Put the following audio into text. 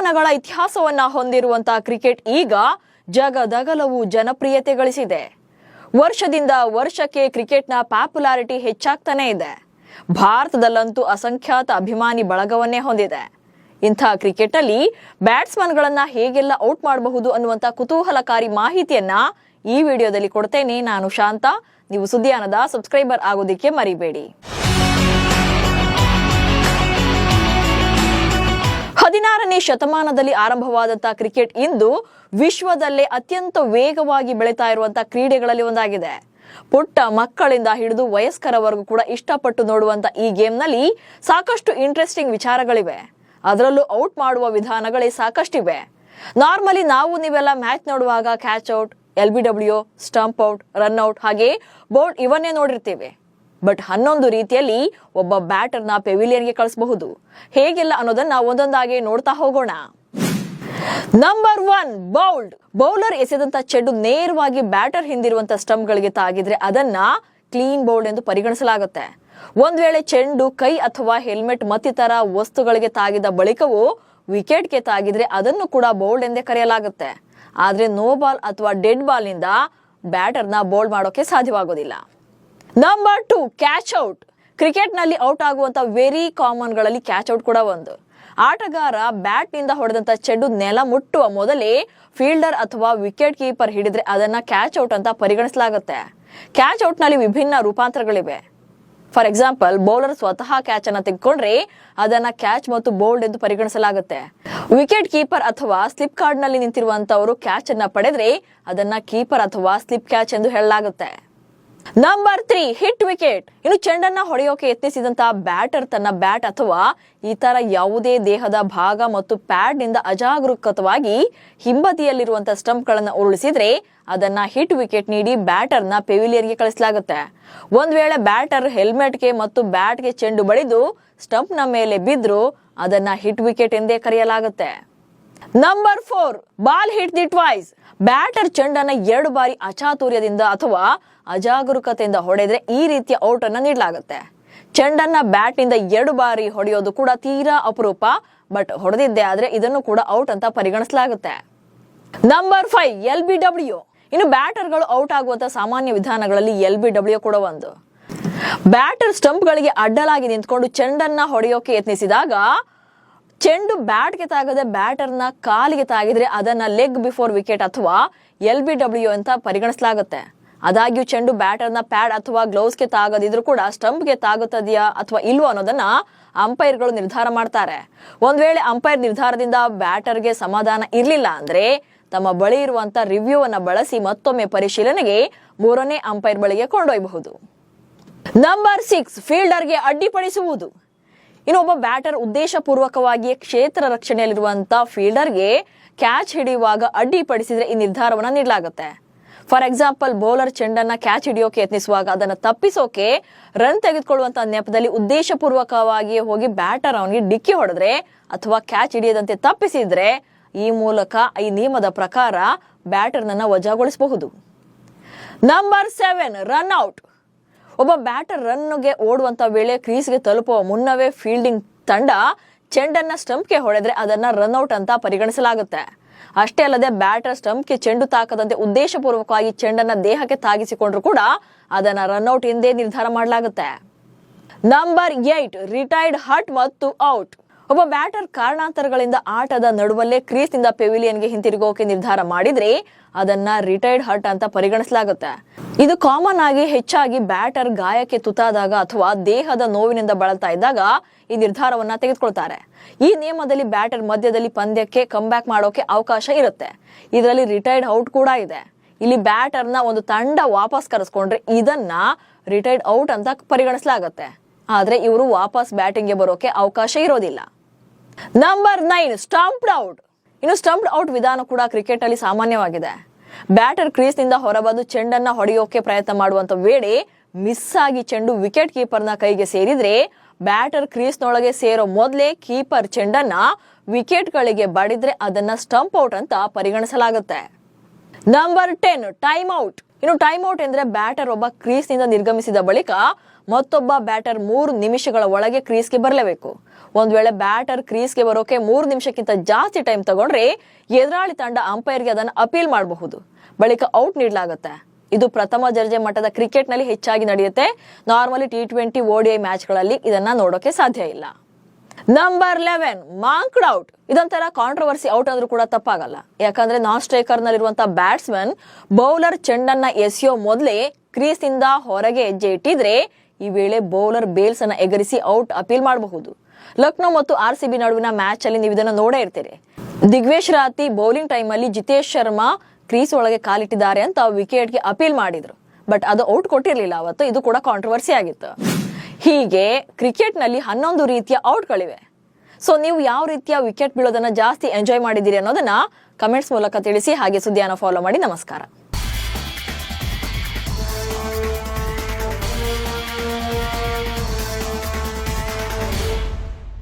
ಶತಮಾನಗಳ ಇತಿಹಾಸವನ್ನ ಹೊಂದಿರುವಂತಹ ಕ್ರಿಕೆಟ್ ಈಗ ಜಗದಗಲವು ಜನಪ್ರಿಯತೆ ಗಳಿಸಿದೆ. ವರ್ಷದಿಂದ ವರ್ಷಕ್ಕೆ ಕ್ರಿಕೆಟ್ನ ಪಾಪ್ಯುಲಾರಿಟಿ ಹೆಚ್ಚಾಗ್ತಾನೆ ಇದೆ. ಭಾರತದಲ್ಲಂತೂ ಅಸಂಖ್ಯಾತ ಅಭಿಮಾನಿ ಬಳಗವನ್ನೇ ಹೊಂದಿದೆ. ಇಂಥ ಕ್ರಿಕೆಟ್ ಅಲ್ಲಿ ಬ್ಯಾಟ್ಸ್ಮನ್ಗಳನ್ನ ಹೇಗೆಲ್ಲ ಔಟ್ ಮಾಡಬಹುದು ಅನ್ನುವಂತ ಕುತೂಹಲಕಾರಿ ಮಾಹಿತಿಯನ್ನ ಈ ವಿಡಿಯೋದಲ್ಲಿ ಕೊಡ್ತೇನೆ. ನಾನು ಶಾಂತ. ನೀವು ಸುದ್ದಿಯಾನದ ಸಬ್ಸ್ಕ್ರೈಬರ್ ಆಗೋದಿಕ್ಕೆ ಮರಿಬೇಡಿ. ಹದಿನಾರನೇ ಶತಮಾನದಲ್ಲಿ ಆರಂಭವಾದಂತಹ ಕ್ರಿಕೆಟ್ ಇಂದು ವಿಶ್ವದಲ್ಲೇ ಅತ್ಯಂತ ವೇಗವಾಗಿ ಬೆಳೀತಾ ಇರುವಂತಹ ಕ್ರೀಡೆಗಳಲ್ಲಿ ಒಂದಾಗಿದೆ. ಪುಟ್ಟ ಮಕ್ಕಳಿಂದ ಹಿಡಿದು ವಯಸ್ಕರವರೆಗೂ ಕೂಡ ಇಷ್ಟಪಟ್ಟು ನೋಡುವಂತ ಈ ಗೇಮ್ನಲ್ಲಿ ಸಾಕಷ್ಟು ಇಂಟ್ರೆಸ್ಟಿಂಗ್ ವಿಚಾರಗಳಿವೆ. ಅದರಲ್ಲೂ ಔಟ್ ಮಾಡುವ ವಿಧಾನಗಳೇ ಸಾಕಷ್ಟಿವೆ. ನಾರ್ಮಲಿ ನಾವು ನೀವೆಲ್ಲ ಮ್ಯಾಚ್ ನೋಡುವಾಗ catch out, L B W, stump out, run out ಹಾಗೆ ಬೋರ್ಡ್ ಇವನ್ನೇ ನೋಡಿರ್ತೀವಿ. ಬಟ್ ಹನ್ನೊಂದು ರೀತಿಯಲ್ಲಿ ಒಬ್ಬ ಬ್ಯಾಟರ್ನ ಪೆವಿಲಿಯನ್ಗೆ ಕಳಿಸಬಹುದು. ಹೇಗೆಲ್ಲ ಅನ್ನೋದನ್ನ ಒಂದೊಂದಾಗಿ ನೋಡ್ತಾ ಹೋಗೋಣ. ನಂಬರ್ ಒನ್ ಬೌಲ್ಡ್ ಬೌಲರ್ ಎಸೆದಂತ ಚೆಂಡು ನೇರವಾಗಿ ಬ್ಯಾಟರ್ ಹಿಂದಿರುವಂತ ಸ್ಟಂಪ್ ಗಳಿಗೆ ತಾಗಿದ್ರೆ ಅದನ್ನ ಕ್ಲೀನ್ ಬೌಲ್ಡ್ ಎಂದು ಪರಿಗಣಿಸಲಾಗುತ್ತೆ. ಒಂದ್ ವೇಳೆ ಚೆಂಡು, ಕೈ ಅಥವಾ ಹೆಲ್ಮೆಟ್ ಮತ್ತಿತರ ವಸ್ತುಗಳಿಗೆ ತಾಗಿದ ಬಳಿಕವೂ ವಿಕೆಟ್ಗೆ ತಾಗಿದ್ರೆ ಅದನ್ನು ಕೂಡ ಬೌಲ್ಡ್ ಎಂದೇ ಕರೆಯಲಾಗುತ್ತೆ. ಆದ್ರೆ ನೋ ಬಾಲ್ ಅಥವಾ ಡೆಡ್ ಬಾಲ್ನಿಂದ ಬ್ಯಾಟರ್ನ ಬೌಲ್ಡ್ ಮಾಡೋಕೆ ಸಾಧ್ಯವಾಗೋದಿಲ್ಲ. ನಂಬರ್ ಟು ಕ್ಯಾಚ್ ಔಟ್ ಕ್ರಿಕೆಟ್ನಲ್ಲಿ ಔಟ್ ಆಗುವಂತ ವೆರಿ ಕಾಮನ್ಗಳಲ್ಲಿ ಕ್ಯಾಚ್ ಔಟ್ ಕೂಡ ಒಂದು. ಆಟಗಾರ ಬ್ಯಾಟ್ನಿಂದ ಹೊಡೆದಂತ ಚೆಂಡು ನೆಲ ಮುಟ್ಟುವ ಮೊದಲೇ ಫೀಲ್ಡರ್ ಅಥವಾ ವಿಕೆಟ್ ಕೀಪರ್ ಹಿಡಿದ್ರೆ ಅದನ್ನ ಕ್ಯಾಚ್ ಔಟ್ ಅಂತ ಪರಿಗಣಿಸಲಾಗುತ್ತೆ. ಕ್ಯಾಚ್ ಔಟ್ನಲ್ಲಿ ವಿಭಿನ್ನ ರೂಪಾಂತರಗಳಿವೆ. ಫಾರ್ ಎಕ್ಸಾಂಪಲ್ ಬೌಲರ್ ಸ್ವತಃ ಕ್ಯಾಚ್ ಅನ್ನು ತೆಗೆದುಕೊಂಡ್ರೆ ಅದನ್ನ ಕ್ಯಾಚ್ ಮತ್ತು ಬೌಲ್ಡ್ ಎಂದು ಪರಿಗಣಿಸಲಾಗುತ್ತೆ. ವಿಕೆಟ್ ಕೀಪರ್ ಅಥವಾ ಸ್ಲಿಪ್ ಕಾರ್ಡ್ನಲ್ಲಿ ನಿಂತಿರುವಂತವರು ಕ್ಯಾಚ್ ಅನ್ನ ಪಡೆದ್ರೆ ಅದನ್ನ ಕೀಪರ್ ಅಥವಾ ಸ್ಲಿಪ್ ಕ್ಯಾಚ್ ಎಂದು ಹೇಳಲಾಗುತ್ತೆ. ನಂಬರ್ ತ್ರೀ ಹಿಟ್ ವಿಕೆಟ್ ಇನ್ನು ಚೆಂಡನ್ನ ಹೊಡೆಯೋಕೆ ಯತ್ನಿಸಿದಂತಹ ಬ್ಯಾಟರ್ ತನ್ನ ಬ್ಯಾಟ್ ಅಥವಾ ಇತರ ಯಾವುದೇ ದೇಹದ ಭಾಗ ಮತ್ತು ಪ್ಯಾಡ್ನಿಂದ ಅಜಾಗರೂಕತವಾಗಿ ಹಿಂಬದಿಯಲ್ಲಿರುವಂತಹ ಸ್ಟಂಪ್ ಗಳನ್ನ ಉರುಳಿಸಿದ್ರೆ ಅದನ್ನ ಹಿಟ್ ವಿಕೆಟ್ ನೀಡಿ ಬ್ಯಾಟರ್ನ ಪೆವಿಲಿಯನ್ಗೆ ಕಳಿಸಲಾಗುತ್ತೆ. ಒಂದ್ ವೇಳೆ ಬ್ಯಾಟರ್ ಹೆಲ್ಮೆಟ್ಗೆ ಮತ್ತು ಬ್ಯಾಟ್ಗೆ ಚೆಂಡು ಬಳಿದು ಸ್ಟಂಪ್ನ ಮೇಲೆ ಬಿದ್ರು ಅದನ್ನ ಹಿಟ್ ವಿಕೆಟ್ ಎಂದೇ ಕರೆಯಲಾಗುತ್ತೆ. Number four ball hit the twice batter ಚೆಂಡನ್ನ ಎರಡು ಬಾರಿ ಅಚಾತುರ್ಯದಿಂದ ಅಥವಾ ಅಜಾಗರೂಕತೆಯಿಂದ ಹೊಡೆದ್ರೆ ಈ ರೀತಿಯ ಔಟ್ ಅನ್ನ ನೀಡಲಾಗುತ್ತೆ. ಚೆಂಡನ್ನ ಬ್ಯಾಟ್ನಿಂದ ಎರಡು ಬಾರಿ ಹೊಡೆಯೋದು ಕೂಡ ತೀರಾ ಅಪರೂಪ ಬಟ್ ಹೊಡೆದಿದ್ದೆ ಆದ್ರೆ ಇದನ್ನು ಕೂಡ ಔಟ್ ಅಂತ ಪರಿಗಣಿಸಲಾಗುತ್ತೆ. Number five L B W ಇನ್ನು ಬ್ಯಾಟರ್ಗಳು ಔಟ್ ಆಗುವಂತ ಸಾಮಾನ್ಯ ವಿಧಾನಗಳಲ್ಲಿ ಎಲ್ ಬಿ ಡಬ್ಲ್ಯೂ ಕೂಡ ಒಂದು. ಬ್ಯಾಟರ್ ಸ್ಟಂಪ್ಗಳಿಗೆ ಅಡ್ಡಲಾಗಿ ನಿಂತ್ಕೊಂಡು ಚೆಂಡನ್ನ ಹೊಡೆಯೋಕೆ ಯತ್ನಿಸಿದಾಗ ಚೆಂಡು ಬ್ಯಾಟ್ಗೆ ತಾಗದೆ ಬ್ಯಾಟರ್ನ ಕಾಲಿಗೆ ತಾಗಿದ್ರೆ ಅದನ್ನ ಲೆಗ್ ಬಿಫೋರ್ ವಿಕೆಟ್ ಅಥವಾ ಎಲ್ ಬಿ ಡಬ್ಲ್ಯೂ ಅಂತ ಪರಿಗಣಿಸಲಾಗುತ್ತೆ. ಆದಾಗ್ಯೂ ಚೆಂಡು ಬ್ಯಾಟರ್ನ ಪ್ಯಾಡ್ ಅಥವಾ ಗ್ಲೌಸ್ಗೆ ತಾಗದಿದ್ರು ಕೂಡ ಸ್ಟಂಪ್ಗೆ ತಾಗುತ್ತದೆಯಾ ಅಥವಾ ಇಲ್ವೋ ಅನ್ನೋದನ್ನ ಅಂಪೈರ್ಗಳು ನಿರ್ಧಾರ ಮಾಡ್ತಾರೆ. ಒಂದ್ ವೇಳೆ ಅಂಪೈರ್ ನಿರ್ಧಾರದಿಂದ ಬ್ಯಾಟರ್ಗೆ ಸಮಾಧಾನ ಇರಲಿಲ್ಲ ಅಂದ್ರೆ ತಮ್ಮ ಬಳಿ ಇರುವಂತ ರಿವ್ಯೂ ಅನ್ನ ಬಳಸಿ ಮತ್ತೊಮ್ಮೆ ಪರಿಶೀಲನೆಗೆ ಮೂರನೇ ಅಂಪೈರ್ ಬಳಿಗೆ ಕೊಂಡೊಯ್ಯಬಹುದು. Number six, ಫೀಲ್ಡರ್ಗೆ ಅಡ್ಡಿಪಡಿಸುವುದು. ಇನ್ನೊಬ್ಬ ಬ್ಯಾಟರ್ ಉದ್ದೇಶಪೂರ್ವಕವಾಗಿ ಕ್ಷೇತ್ರ ರಕ್ಷಣೆಯಲ್ಲಿರುವಂತಹ ಫೀಲ್ಡರ್ಗೆ ಕ್ಯಾಚ್ ಹಿಡಿಯುವಾಗ ಅಡ್ಡಿಪಡಿಸಿದ್ರೆ ಈ ನಿರ್ಧಾರವನ್ನ ನೀಡಲಾಗುತ್ತೆ. ಫಾರ್ ಎಕ್ಸಾಂಪಲ್ ಬೌಲರ್ ಚೆಂಡನ್ನ ಕ್ಯಾಚ್ ಹಿಡಿಯೋಕೆ ಯತ್ನಿಸುವಾಗ ಅದನ್ನ ತಪ್ಪಿಸೋಕೆ ರನ್ ತೆಗೆದುಕೊಳ್ಳುವಂತ ನೆಪದಲ್ಲಿ ಉದ್ದೇಶಪೂರ್ವಕವಾಗಿ ಹೋಗಿ ಬ್ಯಾಟರ್ ಅವನಿಗೆ ಡಿಕ್ಕಿ ಹೊಡೆದ್ರೆ ಅಥವಾ ಕ್ಯಾಚ್ ಹಿಡಿಯದಂತೆ ತಪ್ಪಿಸಿದ್ರೆ ಈ ಮೂಲಕ ಈ ನಿಯಮದ ಪ್ರಕಾರ ಬ್ಯಾಟರ್ನನ್ನ ವಜಾಗೊಳಿಸಬಹುದು. ನಂಬರ್ ಸೆವೆನ್ ರನ್ ಔಟ್ ಒಬ್ಬ ಬ್ಯಾಟರ್ ರನ್ಗೆ ಓಡುವಂತ ವೇಳೆ ಕ್ರೀಸ್ಗೆ ತಲುಪುವ ಮುನ್ನವೇ ಫೀಲ್ಡಿಂಗ್ ತಂಡ ಚೆಂಡನ್ನ ಸ್ಟಂಪ್ಗೆ ಹೊಡೆದ್ರೆ ಅದನ್ನ ರನ್ ಔಟ್ ಅಂತ ಪರಿಗಣಿಸಲಾಗುತ್ತೆ. ಅಷ್ಟೇ ಅಲ್ಲದೆ ಬ್ಯಾಟರ್ ಸ್ಟಂಪ್ಗೆ ಚೆಂಡು ತಾಕದಂತೆ ಉದ್ದೇಶಪೂರ್ವಕವಾಗಿ ಚೆಂಡನ್ನ ದೇಹಕ್ಕೆ ತಾಗಿಸಿಕೊಂಡ್ರು ಕೂಡ ಅದನ್ನ ರನ್ ಔಟ್ ಎಂದೇ ನಿರ್ಧಾರ ಮಾಡಲಾಗುತ್ತೆ. ನಂಬರ್ ಏಟ್ ರಿಟೈರ್ಡ್ ಹಟ್ ಮತ್ತು ಔಟ್ ಒಬ್ಬ ಬ್ಯಾಟರ್ ಕಾರಣಾಂತರಗಳಿಂದ ಆಟದ ನಡುವಲ್ಲೇ ಕ್ರೀಸ್ನಿಂದ ಪೆವಿಲಿಯನ್ಗೆ ಹಿಂತಿರುಗೋಕೆ ನಿರ್ಧಾರ ಮಾಡಿದ್ರೆ ಅದನ್ನ ರಿಟೈರ್ಡ್ ಹರ್ಟ್ ಅಂತ ಪರಿಗಣಿಸಲಾಗುತ್ತೆ. ಇದು ಕಾಮನ್ ಆಗಿ ಹೆಚ್ಚಾಗಿ ಬ್ಯಾಟರ್ ಗಾಯಕ್ಕೆ ತುತ್ತಾದಾಗ ಅಥವಾ ದೇಹದ ನೋವಿನಿಂದ ಬಳಲ್ತಾ ಇದ್ದಾಗ ಈ ನಿರ್ಧಾರವನ್ನ ತೆಗೆದುಕೊಳ್ತಾರೆ. ಈ ನಿಯಮದಲ್ಲಿ ಬ್ಯಾಟರ್ ಮಧ್ಯದಲ್ಲಿ ಪಂದ್ಯಕ್ಕೆ ಬ್ಯಾಕ್ ಮಾಡೋಕೆ ಅವಕಾಶ ಇರುತ್ತೆ. ಇದರಲ್ಲಿ ರಿಟೈರ್ಡ್ ಔಟ್ ಕೂಡ ಇದೆ. ಇಲ್ಲಿ ಬ್ಯಾಟರ್ನ ಒಂದು ತಂಡ ವಾಪಸ್ ಕರೆಸ್ಕೊಂಡ್ರೆ ಇದನ್ನ ರಿಟೈರ್ಡ್ ಔಟ್ ಅಂತ ಪರಿಗಣಿಸಲಾಗುತ್ತೆ. ಆದರೆ ಇವರು ವಾಪಸ್ ಬ್ಯಾಟಿಂಗ್ಗೆ ಬರೋಕೆ ಅವಕಾಶ ಇರೋದಿಲ್ಲ. ನಂಬರ್ ನೈನ್ ಸ್ಟಂಪ್ಡ್ ಔಟ್ ಇನ್ನು ಸ್ಟಂಪ್ಡ್ ಔಟ್ ವಿಧಾನ ಕೂಡ ಕ್ರಿಕೆಟ್ ಅಲ್ಲಿ ಸಾಮಾನ್ಯವಾಗಿದೆ. ಬ್ಯಾಟರ್ ಕ್ರೀಸ್ನಿಂದ ಹೊರಬಂದು ಚೆಂಡನ್ನ ಹೊಡೆಯೋಕೆ ಪ್ರಯತ್ನ ಮಾಡುವಂತ ವೇಳೆ ಮಿಸ್ ಆಗಿ ಚೆಂಡು ವಿಕೆಟ್ ಕೀಪರ್ನ ಕೈಗೆ ಸೇರಿದ್ರೆ ಬ್ಯಾಟರ್ ಕ್ರೀಸ್ನೊಳಗೆ ಸೇರೋ ಮೊದಲೇ ಕೀಪರ್ ಚೆಂಡನ್ನ ವಿಕೆಟ್ಗಳಿಗೆ ಬಡಿದ್ರೆ ಅದನ್ನ ಸ್ಟಂಪ್ ಔಟ್ ಅಂತ ಪರಿಗಣಿಸಲಾಗುತ್ತೆ. ನಂಬರ್ ಟೆನ್ ಟೈಮ್ ಔಟ್ ಇನ್ನು ಟೈಮ್ ಔಟ್ ಎಂದ್ರೆ ಬ್ಯಾಟರ್ ಒಬ್ಬ ಕ್ರೀಸ್ನಿಂದ ನಿರ್ಗಮಿಸಿದ ಬಳಿಕ ಮತ್ತೊಬ್ಬ ಬ್ಯಾಟರ್ ಮೂರು ನಿಮಿಷಗಳ ಒಳಗೆ ಕ್ರೀಸ್ಗೆ ಬರಲೇಬೇಕು. ಒಂದ್ ವೇಳೆ ಬ್ಯಾಟರ್ ಕ್ರೀಸ್ಗೆ ಬರೋಕೆ ಮೂರು ನಿಮಿಷಕ್ಕಿಂತ ಜಾಸ್ತಿ ಟೈಮ್ ತಗೊಂಡ್ರೆ ಎದುರಾಳಿ ತಂಡ ಅಂಪೈರ್ಗೆ ಅದನ್ನು ಅಪೀಲ್ ಮಾಡಬಹುದು. ಬಳಿಕ ಔಟ್ ನೀಡಲಾಗುತ್ತೆ. ಇದು ಪ್ರಥಮ ದರ್ಜೆ ಮಟ್ಟದ ಕ್ರಿಕೆಟ್ನಲ್ಲಿ ಹೆಚ್ಚಾಗಿ ನಡೆಯುತ್ತೆ. ನಾರ್ಮಲಿ ಟಿ ಟ್ವೆಂಟಿ ಓಡಿಐ ಮ್ಯಾಚ್ಗಳಲ್ಲಿ ಇದನ್ನ ನೋಡೋಕೆ ಸಾಧ್ಯ ಇಲ್ಲ. ನಂಬರ್ ಲೆವೆನ್ ಮಾಂಕ್ಡ್ ಔಟ್ ಇದೊಂಥರ ಕಾಂಟ್ರವರ್ಸಿ ಔಟ್ ಅಂದ್ರೂ ಕೂಡ ತಪ್ಪಾಗಲ್ಲ. ಯಾಕಂದ್ರೆ ನಾನ್ ಸ್ಟ್ರೈಕರ್ ನಲ್ಲಿರುವಂತಹ ಬ್ಯಾಟ್ಸ್ಮನ್, ಬೌಲರ್ ಚೆಂಡನ್ನ ಎಸೆಯೋ ಮೊದಲೇ ಕ್ರೀಸ್ ಇಂದ ಹೊರಗೆ ಹೆಜ್ಜೆ ಇಟ್ಟಿದ್ರೆ ಈ ವೇಳೆ ಬೌಲರ್ ಬೇಲ್ಸ್ ಅನ್ನ ಎಗರಿಸಿ ಔಟ್ ಅಪೀಲ್ ಮಾಡಬಹುದು. ಲಕ್ನೋ ಮತ್ತು ಆರ್ ಸಿ ಬಿ ನಡುವಿನ ಮ್ಯಾಚ್ ಅಲ್ಲಿ ನೀವು ಇದನ್ನ ನೋಡೇ ಇರ್ತೀರಿ. ದಿಗ್ವೇಶ್ ರಾತಿ ಬೌಲಿಂಗ್ ಟೈಮ್ ಅಲ್ಲಿ ಜಿತೇಶ್ ಶರ್ಮಾ ಕ್ರೀಸ್ ಒಳಗೆ ಕಾಲಿಟ್ಟಿದ್ದಾರೆ ಅಂತ ವಿಕೆಟ್ಗೆ ಅಪೀಲ್ ಮಾಡಿದ್ರು. ಬಟ್ ಅದು ಔಟ್ ಕೊಟ್ಟಿರಲಿಲ್ಲ, ಅವತ್ತು ಇದು ಕೂಡ ಕಾಂಟ್ರವರ್ಸಿ ಆಗಿತ್ತು. ಹೀಗೆ ಕ್ರಿಕೆಟ್ನಲ್ಲಿ ಹನ್ನೊಂದು ರೀತಿಯ ಔಟ್ಗಳಿವೆ ಸೊ ನೀವು ಯಾವ ರೀತಿಯ ವಿಕೆಟ್ ಬೀಳೋದನ್ನ ಜಾಸ್ತಿ ಎಂಜಾಯ್ ಮಾಡಿದ್ದೀರಿ ಅನ್ನೋದನ್ನ ಕಮೆಂಟ್ಸ್ ಮೂಲಕ ತಿಳಿಸಿ, ಹಾಗೆ ಸುದ್ದಿಯನ್ನು ಫಾಲೋ ಮಾಡಿ, ನಮಸ್ಕಾರ.